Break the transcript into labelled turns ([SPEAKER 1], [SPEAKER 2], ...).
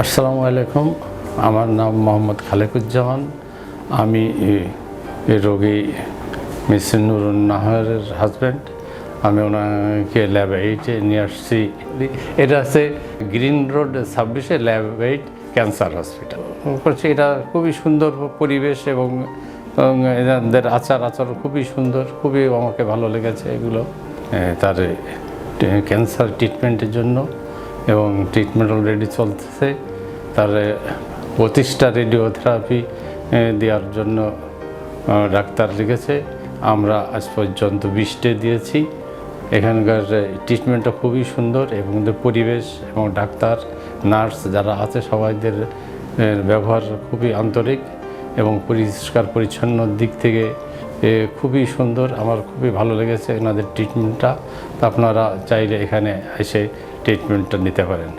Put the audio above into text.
[SPEAKER 1] আসসালামু আলাইকুম। আমার নাম মোহাম্মদ খালেকুজ্জামান। আমি রোগী মিস নুরুন নাহারের হাজব্যান্ড আমি ওনাকে ল্যাব এইটে নিয়ে আসছি। এটা আছে গ্রিন রোড ছাব্বিশে ল্যাব এইট ক্যান্সার হসপিটাল করছি এটা খুবই সুন্দর পরিবেশ এবং এদের আচার আচরণ খুবই সুন্দর, খুবই আমাকে ভালো লেগেছে এগুলো। তার ক্যান্সার ট্রিটমেন্টের জন্য। এবং ট্রিটমেন্ট অলরেডি চলতেছে। তার পঁচিশটা রেডিওথেরাপি দেওয়ার জন্য ডাক্তার লিখেছে। আমরা আজ পর্যন্ত বিশটে দিয়েছি। এখানকার ট্রিটমেন্টটা খুবই সুন্দর এবং পরিবেশ এবং ডাক্তার, নার্স যারা আছে সবাইদের ব্যবহার খুবই আন্তরিক এবং পরিষ্কার পরিচ্ছন্ন দিক থেকে খুবই সুন্দর। আমার খুবই ভালো লেগেছে এনাদের ট্রিটমেন্টটা আপনারা চাইলে এখানে এসে ট্রিটমেন্টটা নিতে পারেন।